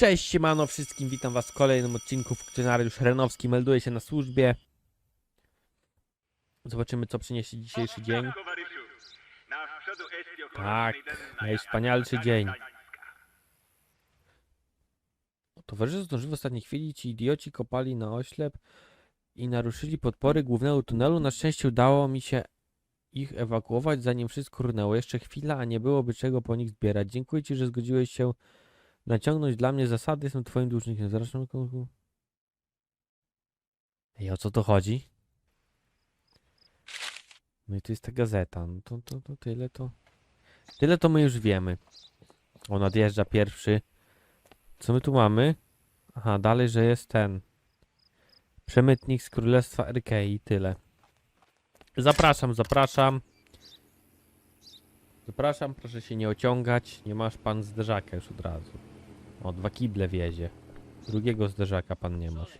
Cześć, siemano wszystkim, witam was w kolejnym odcinku. Funkcjonariusz Renowski melduje się na służbie. Zobaczymy, co przyniesie dzisiejszy dzień. Tak, najwspanialszy dzień. Towarzysze zdążyli w ostatniej chwili, ci idioci kopali na oślep i naruszyli podpory głównego tunelu. Na szczęście udało mi się ich ewakuować, zanim wszystko runęło. Jeszcze chwila, a nie byłoby czego po nich zbierać. Dziękuję ci, że zgodziłeś się naciągnąć dla mnie zasady. Jestem twoim dłużnikiem. Zresztą... Ej, o co to chodzi? No i to jest ta gazeta. No to, to, to tyle to... Tyle to my już wiemy. On nadjeżdża pierwszy. Co my tu mamy? Aha, dalej, że jest ten. Przemytnik z Królestwa Arkei. Tyle. Zapraszam, zapraszam. Zapraszam, proszę się nie ociągać. Nie masz pan zderzaka już od razu. O, dwa kible wiezie. Drugiego zderzaka pan nie masz.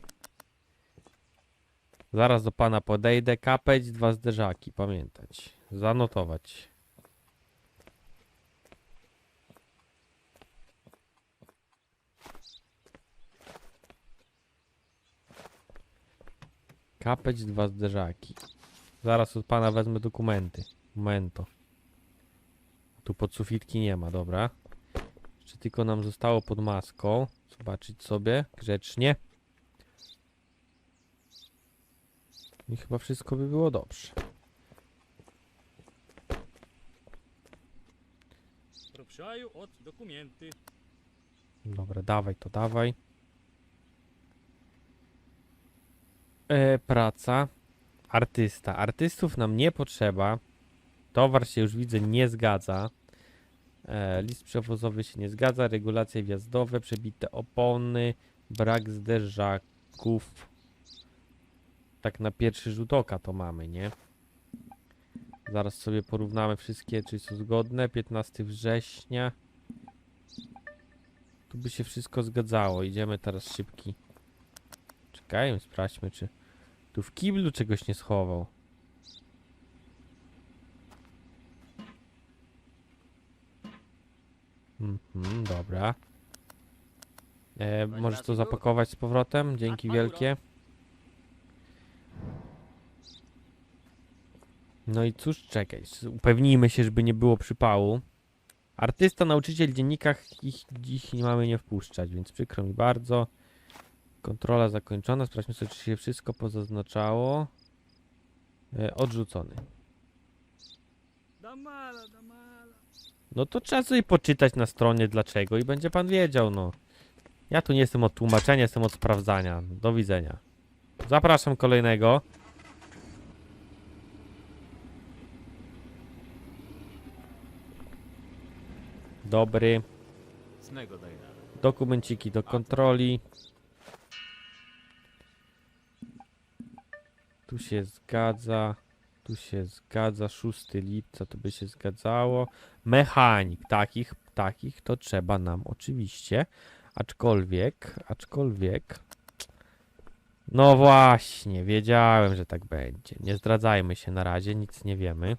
Zaraz do pana podejdę. Kapeć, dwa zderzaki. Pamiętać. Zanotować. Kapeć, dwa zderzaki. Zaraz od pana wezmę dokumenty. Momento. Tu podsufitki nie ma, dobra tylko nam zostało pod maską. Zobaczyć sobie grzecznie. I chyba wszystko by było dobrze. Od dokumenty. Dobra, dawaj to, dawaj. E, praca. Artysta. Artystów nam nie potrzeba. Towar się już widzę nie zgadza. E, list przewozowy się nie zgadza. Regulacje wjazdowe, przebite opony, brak zderzaków. Tak na pierwszy rzut oka to mamy, nie? Zaraz sobie porównamy wszystkie, czy są zgodne. 15 września. Tu by się wszystko zgadzało. Idziemy teraz szybki. Czekajmy, sprawdźmy, czy tu w kiblu czegoś nie schował. Mhm, dobra. E, możesz to zapakować z powrotem? Dzięki wielkie. No i cóż, czekaj, upewnijmy się, żeby nie było przypału. Artysta, nauczyciel, dziennikach ich dziś nie mamy nie wpuszczać, więc przykro mi bardzo. Kontrola zakończona, sprawdźmy sobie, czy się wszystko pozaznaczało. E, odrzucony. Damala, damala. No to trzeba sobie poczytać na stronie dlaczego i będzie pan wiedział, no. Ja tu nie jestem od tłumaczenia, jestem od sprawdzania. Do widzenia. Zapraszam kolejnego. Dobry. Dokumenciki do kontroli. Tu się zgadza. Tu się zgadza. 6 lipca to by się zgadzało. Mechanik. Takich, takich to trzeba nam oczywiście. Aczkolwiek, aczkolwiek. No właśnie, wiedziałem, że tak będzie. Nie zdradzajmy się na razie, nic nie wiemy.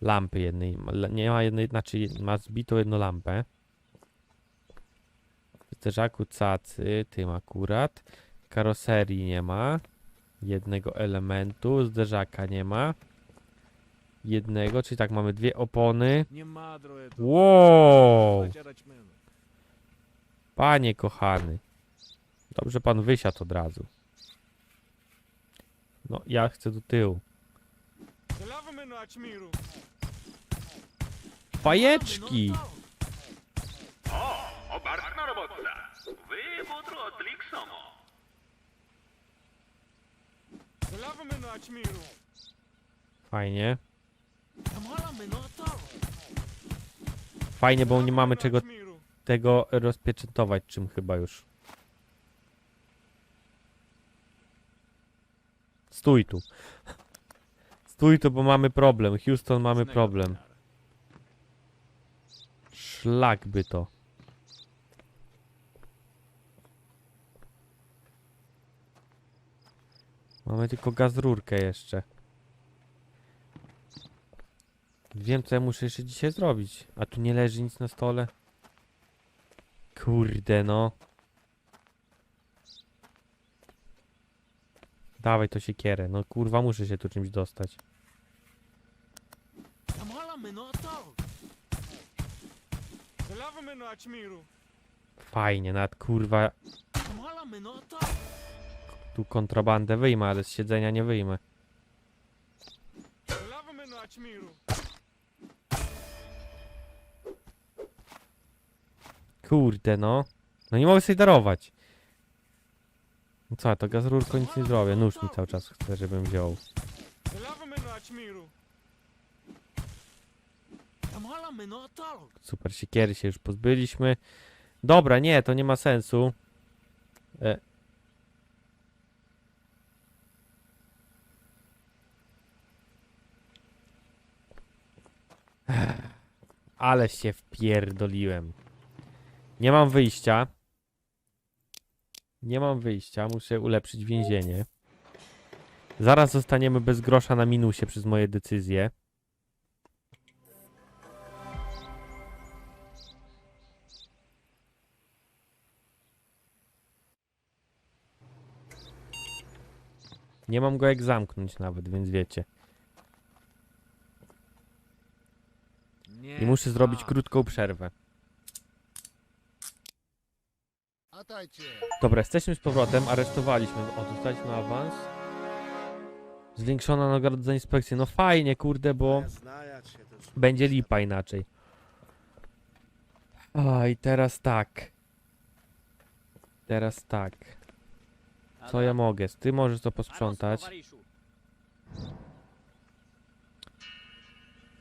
Lampy jednej, nie ma jednej, znaczy ma zbitą jedną lampę. Zderzaku cacy, tym akurat. Karoserii nie ma jednego elementu, zderzaka nie ma. Jednego, czyli tak, mamy dwie opony. Wow! Panie kochany. Dobrze pan wysiadł od razu. No, ja chcę do tyłu. Bajeczki! O, obarczna robota. Wy jutro odlik samo. Fajnie. Fajnie, bo nie mamy czego tego rozpieczętować czym chyba już. Stój tu. Stój tu, bo mamy problem. Houston, mamy problem. Szlak by to. Mamy tylko gaz rurkę jeszcze. Wiem, co ja muszę jeszcze dzisiaj zrobić. A tu nie leży nic na stole. Kurde, no. Dawaj to siekierę. No kurwa, muszę się tu czymś dostać. Fajnie, nawet kurwa. Tu kontrabandę wyjmę, ale z siedzenia nie wyjmę. Kurde, no. No nie mogę sobie darować. No co, to gaz rurko nic nie zrobię. Nóż mi cały czas chce, żebym wziął. Super, siekiery się już pozbyliśmy. Dobra, nie, to nie ma sensu. E. Ale się wpierdoliłem. Nie mam wyjścia. Nie mam wyjścia, muszę ulepszyć więzienie. Zaraz zostaniemy bez grosza na minusie przez moje decyzje. Nie mam go jak zamknąć nawet, więc wiecie. Nie I muszę zrobić tak. krótką przerwę. Atajcie! Dobra, jesteśmy z powrotem, aresztowaliśmy. O, dostaliśmy awans. Zwiększona nagroda za inspekcję. No fajnie, kurde, bo będzie lipa inaczej. A i teraz tak. Teraz tak. Co ja mogę? Ty możesz to posprzątać.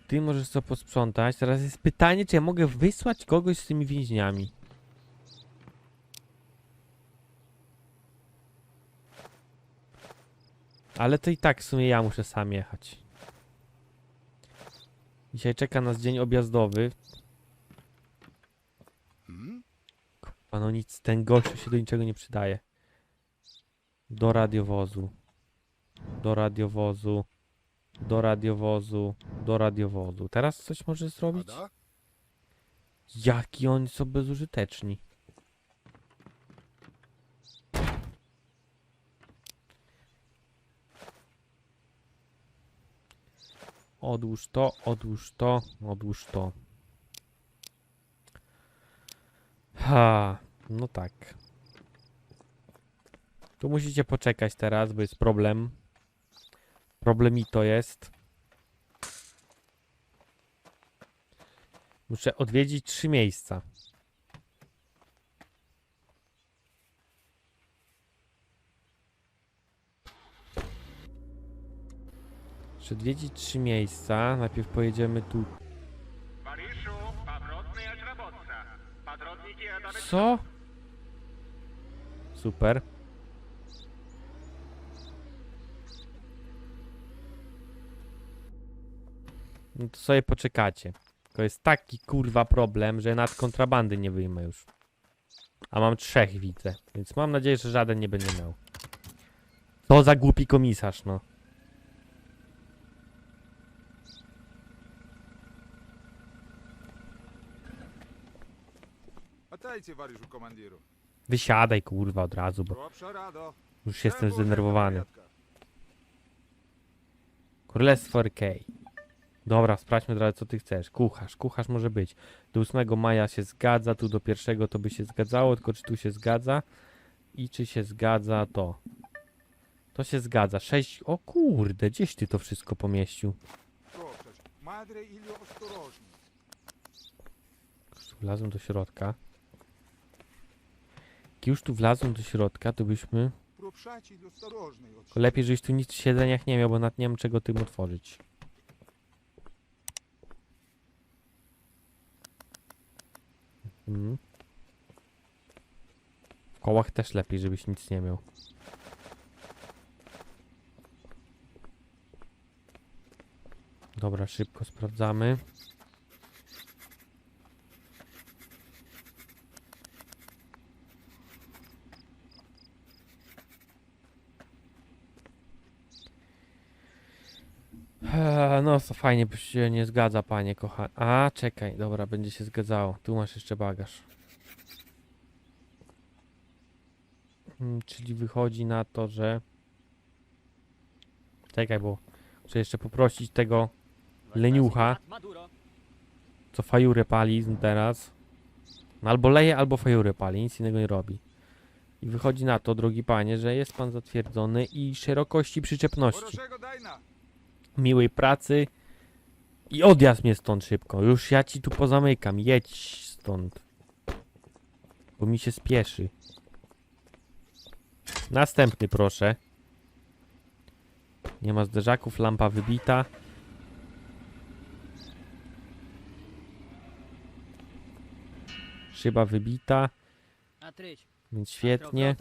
Ty możesz to posprzątać. Teraz jest pytanie, czy ja mogę wysłać kogoś z tymi więźniami. Ale to i tak w sumie ja muszę sam jechać. Dzisiaj czeka nas dzień objazdowy. Hmm? A no nic, ten gościu się do niczego nie przydaje. Do radiowozu. Do radiowozu. Do radiowozu. Do radiowozu. Teraz coś może zrobić? Ada? Jaki oni są bezużyteczni. Odłóż to, odłóż to, odłóż to. Ha, no tak. Tu musicie poczekać teraz, bo jest problem. Problemito jest. Muszę odwiedzić trzy miejsca. Muszę odwiedzić trzy miejsca. Najpierw pojedziemy tu. Co? Super. No to sobie poczekacie. To jest taki kurwa problem, że nad kontrabandy nie wyjmę już. A mam trzech widzę, więc mam nadzieję, że żaden nie będzie miał. To za głupi komisarz, no. Wariszu komandiru. Wysiadaj kurwa od razu, bo już jestem zdenerwowany. Królestwo RK. Dobra, sprawdźmy teraz co ty chcesz. Kucharz, kucharz może być. Do 8 maja się zgadza, tu do pierwszego to by się zgadzało, tylko czy tu się zgadza i czy się zgadza to. To się zgadza. 6. O kurde, gdzieś ty to wszystko pomieścił. Już tu wlazłem do środka. Jak już tu wlazłem do środka, to byśmy. Lepiej, żebyś tu nic w siedzeniach nie miał, bo nad nie wiem czego tym otworzyć. Mhm. W kołach też lepiej, żebyś nic nie miał. Dobra, szybko sprawdzamy. Eee, no fajnie, bo się nie zgadza, panie kochany. A, czekaj, dobra, będzie się zgadzało. Tu masz jeszcze bagaż. Hmm, czyli wychodzi na to, że... Czekaj, bo muszę jeszcze poprosić tego leniucha, co fajurę pali teraz. No, albo leje, albo fajurę pali, nic innego nie robi. I wychodzi na to, drogi panie, że jest pan zatwierdzony i szerokości przyczepności miłej pracy i odjazd mnie stąd szybko. Już ja ci tu pozamykam, jedź stąd. Bo mi się spieszy. Następny proszę. Nie ma zderzaków, lampa wybita. Szyba wybita, więc świetnie.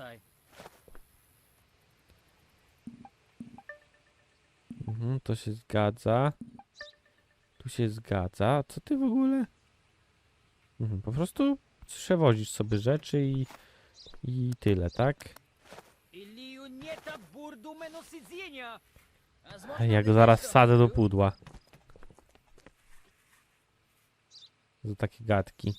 Mhm, to się zgadza. Tu się zgadza. Co ty w ogóle? Mhm, po prostu przewozisz sobie rzeczy i, i tyle, tak? A ja go zaraz wsadzę do pudła. Do takie gadki.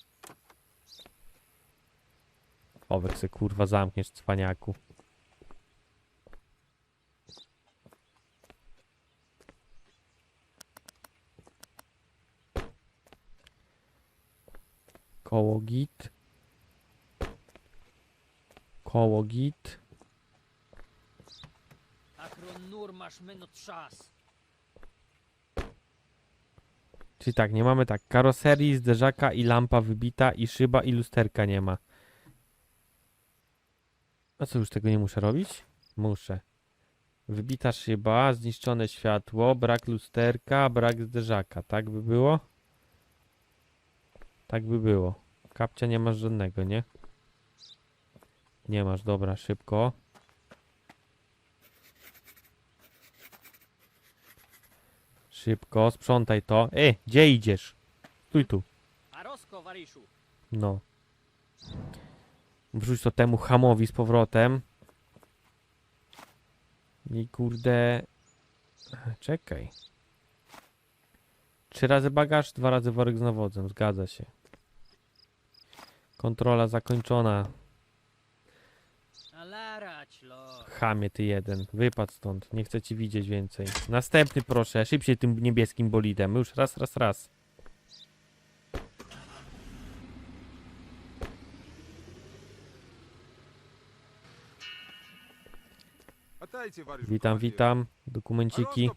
Owek se kurwa zamkniesz, cwaniaku. koło git, koło git. Czyli tak, nie mamy tak, karoserii, zderzaka i lampa wybita i szyba i lusterka nie ma. A co, już tego nie muszę robić? Muszę. Wybita szyba, zniszczone światło, brak lusterka, brak zderzaka. Tak by było? Tak by było. Kapcia nie masz żadnego, nie? Nie masz, dobra, szybko. Szybko, sprzątaj to. E, gdzie idziesz? Stój tu. No. Wrzuć to temu hamowi z powrotem. I kurde... Czekaj. Trzy razy bagaż, dwa razy worek z nawodzem. Zgadza się. Kontrola zakończona. Chamie ty jeden, wypad stąd, nie chcę ci widzieć więcej. Następny proszę, szybciej tym niebieskim bolidem, już raz, raz, raz. Witam, witam, dokumenciki.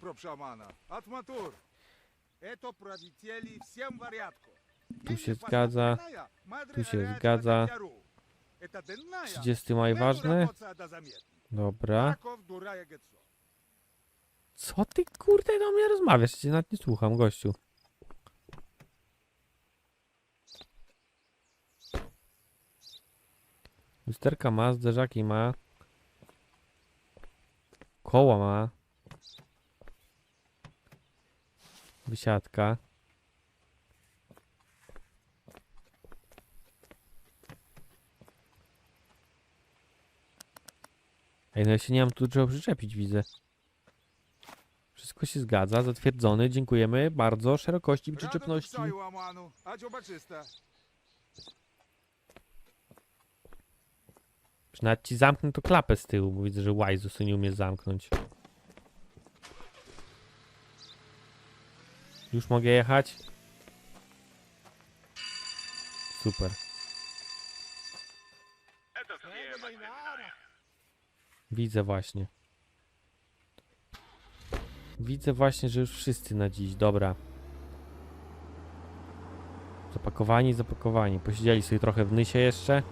Tu się zgadza. Tu się zgadza. 30 maj ważny. Dobra. Co ty kurde do mnie rozmawiasz? Cię nawet nie słucham, gościu. Lusterka ma, zderzaki ma. Koła ma. Wysiadka. Ej, no ja się nie mam tu czego przyczepić, widzę. Wszystko się zgadza, zatwierdzony, dziękujemy bardzo. Szerokości i przyczepności. Przynajmniej ci zamknę to klapę z tyłu, bo widzę, że Łajzus nie umie zamknąć. Już mogę jechać? Super. Widzę właśnie. Widzę właśnie, że już wszyscy na dziś. Dobra. Zapakowani, zapakowani. Posiedzieli sobie trochę w nysie jeszcze.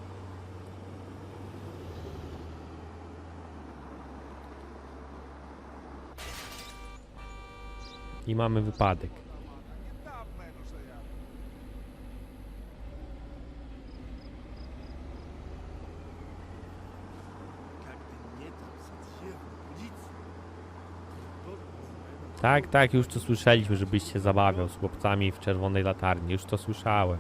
I mamy wypadek. Tak, tak, już to słyszeliśmy, żebyś się zabawiał z chłopcami w czerwonej latarni. Już to słyszałem.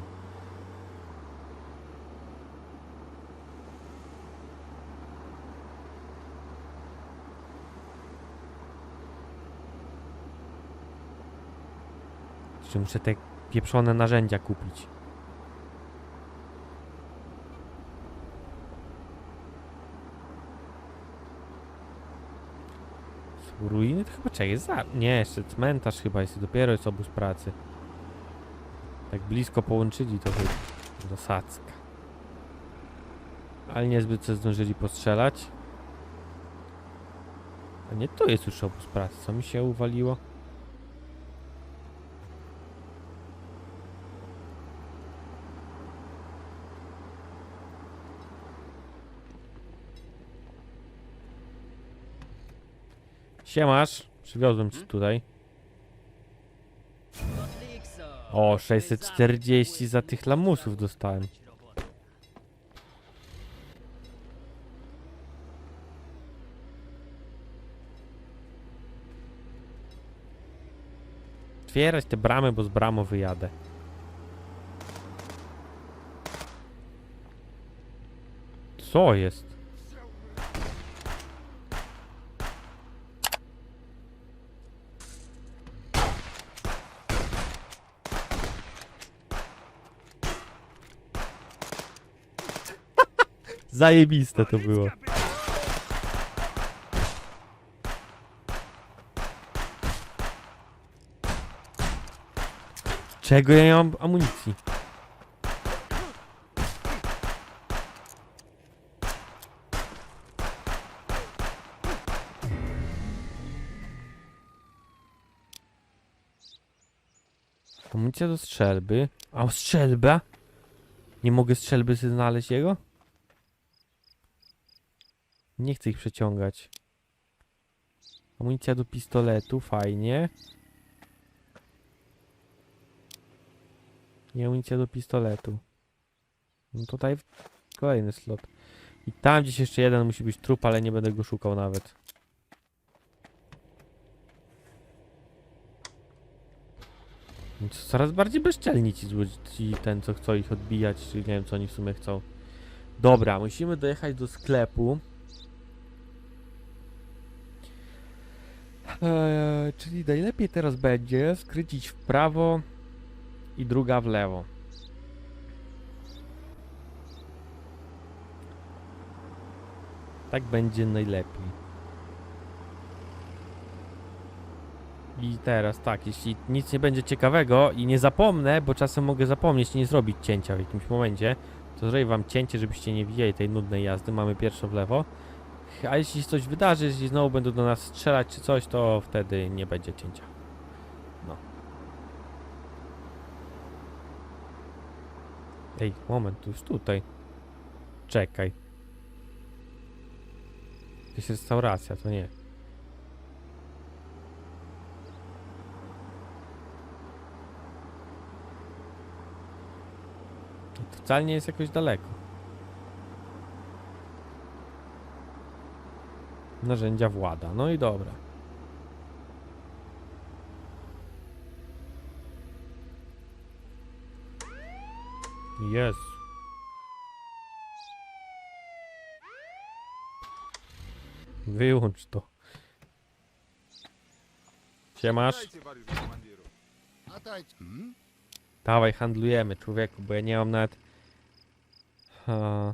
Jeszcze muszę te pieprzone narzędzia kupić. Ruiny to chyba czekaj, jest za... Nie, jeszcze cmentarz chyba jest, dopiero jest obóz pracy. Tak blisko połączyli to chyba. Zasadzka. Ale niezbyt co zdążyli postrzelać. A nie, to jest już obóz pracy, co mi się uwaliło? Siemasz, przywiozłem ci tutaj. Kotlikso. O, 640 za tych lamusów dostałem. Otwierać te bramy, bo z bramą wyjadę. Co jest? Zajebiste to było. Czego ja nie mam amunicji? Amunicja do strzelby. A strzelba? Nie mogę strzelby znaleźć jego? Nie chcę ich przeciągać. Amunicja do pistoletu, fajnie. Nie amunicja do pistoletu. No tutaj kolejny slot. I tam gdzieś jeszcze jeden musi być trup, ale nie będę go szukał nawet. No Coraz bardziej bezczelni ci, ten, co chcą ich odbijać, czy nie wiem, co oni w sumie chcą. Dobra, musimy dojechać do sklepu. Eee, czyli najlepiej teraz będzie skręcić w prawo i druga w lewo. Tak będzie najlepiej. I teraz tak, jeśli nic nie będzie ciekawego i nie zapomnę, bo czasem mogę zapomnieć nie zrobić cięcia w jakimś momencie, to zrobię wam cięcie, żebyście nie widzieli tej nudnej jazdy. Mamy pierwsze w lewo. A jeśli coś wydarzy, jeśli znowu będą do nas strzelać czy coś, to wtedy nie będzie cięcia. No. Ej, moment, już tutaj. Czekaj. Jest restauracja, to nie. To wcale nie jest jakoś daleko. Narzędzia włada. No i dobra. Jest. Wyłącz to. Siemasz? Hmm? Dawaj, handlujemy, człowieku, bo ja nie mam nawet... Ha...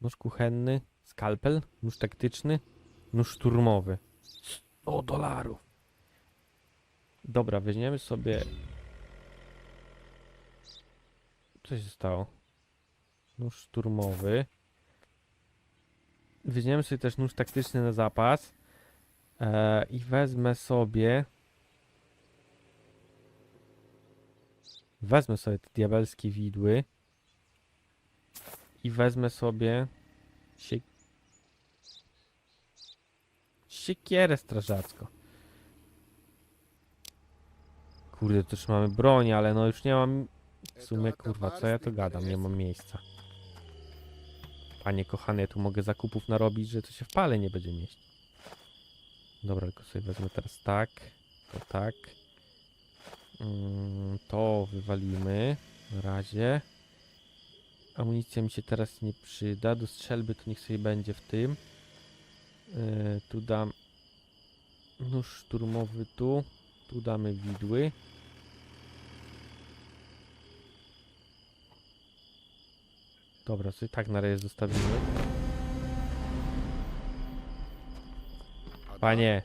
Nóż kuchenny, skalpel, nóż taktyczny nóż szturmowy. 100 dolarów. Dobra, weźmiemy sobie... Co się stało? Nóż szturmowy. Weźmiemy sobie też nóż taktyczny na zapas. E, I wezmę sobie... Wezmę sobie te diabelskie widły. I wezmę sobie. Siekierę strażacką. Kurde, to już mamy broń, ale no już nie mam... W sumie, kurwa, co ja to gadam? Nie mam miejsca. Panie kochany, ja tu mogę zakupów narobić, że to się w pale nie będzie mieścić. Dobra, tylko sobie wezmę teraz tak, to tak. Mm, to wywalimy na razie. Amunicja mi się teraz nie przyda. Do strzelby to niech sobie będzie w tym. Yy, tu dam nóż szturmowy tu. Tu damy widły. Dobra, sobie tak na razie zostawimy. Panie,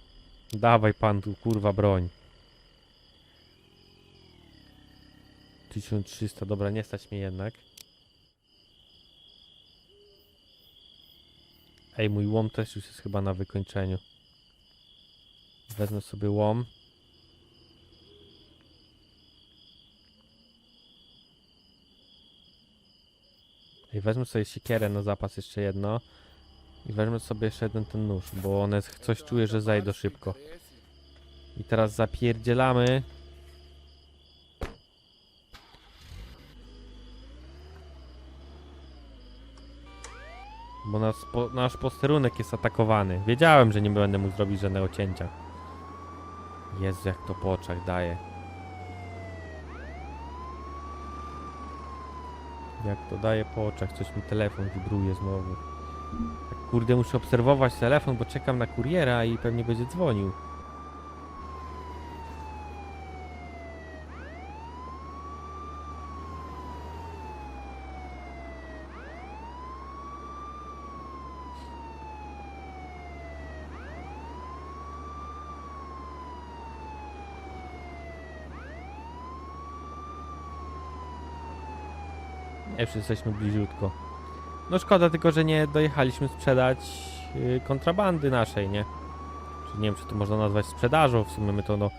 Dawaj pan tu, kurwa, broń. 1300, dobra, nie stać mnie jednak. Ej, mój łom też już jest chyba na wykończeniu. Wezmę sobie łom. Ej, wezmę sobie siekierę na zapas jeszcze jedno. I weźmy sobie jeszcze jeden ten nóż, bo one coś czuję, że zajdą szybko. I teraz zapierdzielamy. Bo nas, po, nasz posterunek jest atakowany. Wiedziałem, że nie będę mógł zrobić żadnego cięcia. Jezu, jak to po oczach daje. Jak to daje po oczach, coś mi telefon wibruje znowu. Tak, kurde, muszę obserwować telefon, bo czekam na kuriera i pewnie będzie dzwonił. Już jesteśmy bliziutko. No szkoda tylko, że nie dojechaliśmy sprzedać yy, kontrabandy naszej, nie? Nie wiem, czy to można nazwać sprzedażą, w sumie my to no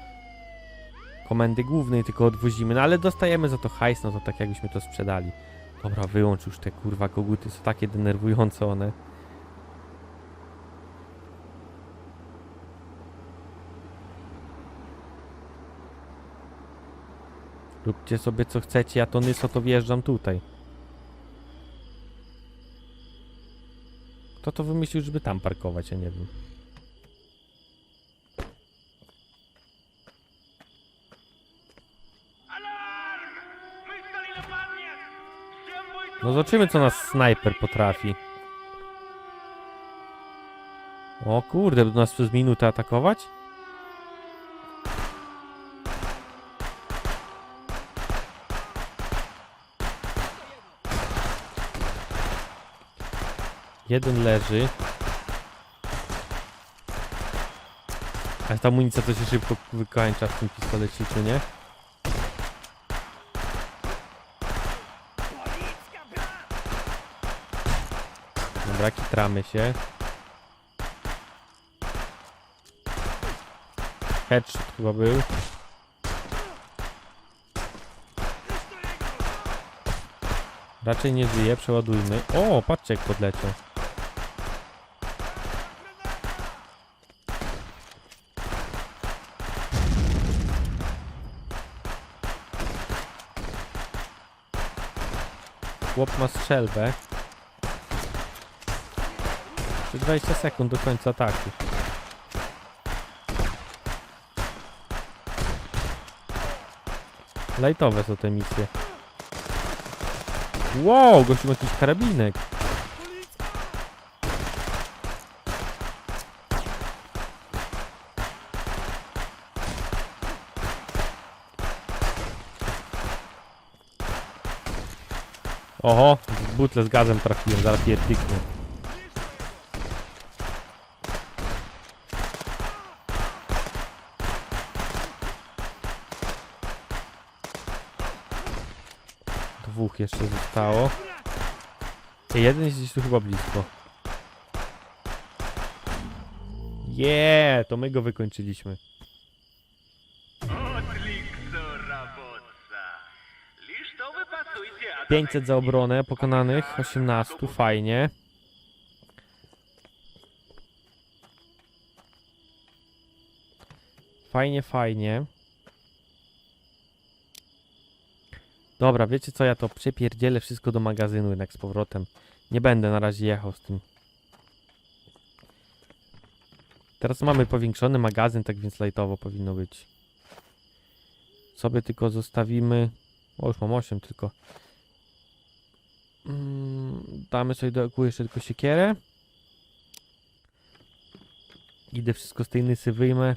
komendy głównej tylko odwozimy, no ale dostajemy za to hajs, no to tak jakbyśmy to sprzedali. Dobra, wyłącz już te kurwa koguty, są takie denerwujące one. Róbcie sobie co chcecie, ja to nyso to wjeżdżam tutaj. Kto to wymyślił, żeby tam parkować, ja nie wiem. No zobaczymy, co nas snajper potrafi. O kurde, będą nas przez minutę atakować? Jeden leży. A ta amunicja to się szybko wykończa w tym pistoleciku, nie? Dobra, kitramy się. Headshot chyba był. Raczej nie żyje, przeładujmy. O, patrzcie jak podleciał. Chłop ma strzelbę. Jeszcze 20 sekund do końca ataku. Lightowe są te misje. Wow, gościu ma jakiś karabinek. Oho, butle z gazem trafiłem, zaraz pierdyknę. Dwóch jeszcze zostało. Ej, Jeden jest gdzieś tu chyba blisko. Yeah, to my go wykończyliśmy. 500 za obronę, pokonanych 18, fajnie. Fajnie, fajnie. Dobra, wiecie co, ja to przepierdzielę wszystko do magazynu jednak z powrotem. Nie będę na razie jechał z tym. Teraz mamy powiększony magazyn, tak więc lightowo powinno być. Sobie tylko zostawimy... O, już mam 8 tylko. Mm, damy sobie do jeszcze tylko siekierę. Idę wszystko z tej nysy wyjmę.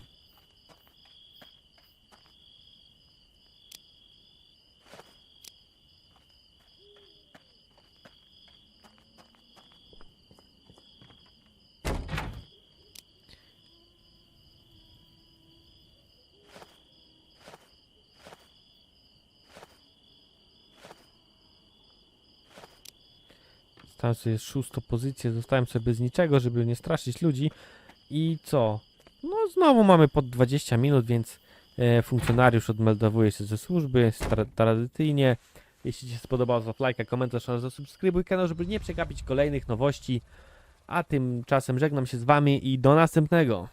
Sobie szóstą pozycję, zostałem sobie bez niczego, żeby nie straszyć ludzi. I co? No znowu mamy pod 20 minut, więc e, funkcjonariusz odmeldowuje się ze służby tradycyjnie. Jeśli Ci się spodobało, zostaw lajka, komentarz oraz zasubskrybuj kanał, żeby nie przegapić kolejnych nowości. A tymczasem żegnam się z Wami i do następnego.